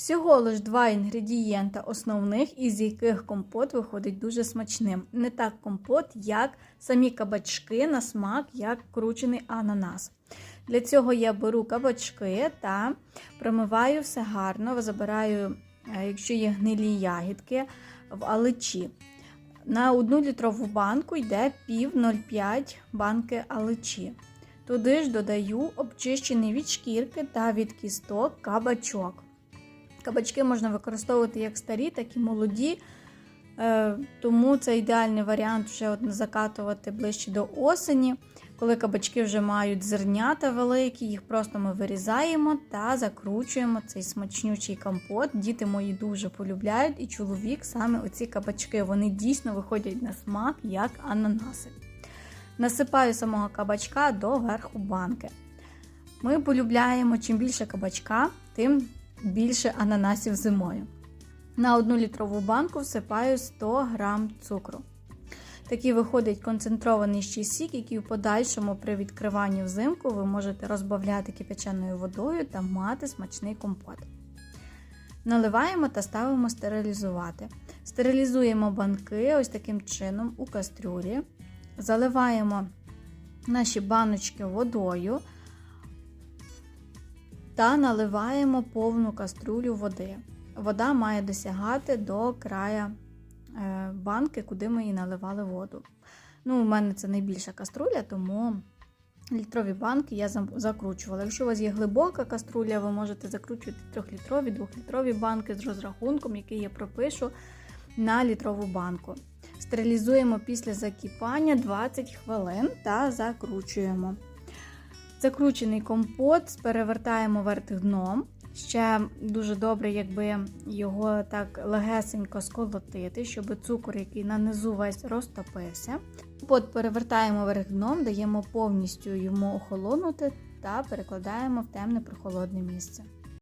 Всього лиш два інгредієнта основних, із яких компот виходить дуже смачним. Не так компот, як самі кабачки на смак, як кручений ананас. Для цього я беру кабачки та промиваю все гарно, забираю, е, якщо є гнилі ягідки, в аличі. На 1 літрову банку йде пів 0,5 банки аличі. Туди ж додаю обчищений від шкірки та від кісток кабачок. Кабачки можна використовувати як старі, так і молоді, е, тому це ідеальний варіант вже от закатувати ближче до осені. Коли кабачки вже мають зернята великі, їх просто ми вирізаємо та закручуємо цей смачнючий компот. Діти мої дуже полюбляють, і чоловік саме оці кабачки. Вони дійсно виходять на смак, як ананаси. Насипаю самого кабачка до верху банки. Ми полюбляємо чим більше кабачка, тим більше ананасів зимою. На 1 літрову банку всипаю 100 г цукру. Такий виходить концентрований ще сік, який в подальшому при відкриванні взимку ви можете розбавляти кипяченою водою та мати смачний компот. Наливаємо та ставимо стерилізувати. Стерилізуємо банки ось таким чином у кастрюлі. Заливаємо наші баночки водою та наливаємо повну каструлю води. Вода має досягати до края е, банки, куди ми її наливали воду. Ну, У мене це найбільша каструля, тому літрові банки я закручувала. Якщо у вас є глибока каструля, ви можете закручувати 3-літрові, 2-літрові банки з розрахунком, який я пропишу на літрову банку. Стерилізуємо після закипання 20 хвилин та закручуємо. Закручений компот перевертаємо вверх дном. Ще дуже добре, якби його так легесенько сколотити, щоб цукор, який на низу весь розтопився. Компот перевертаємо вверх дном, даємо повністю йому охолонути та перекладаємо в темне прохолодне місце.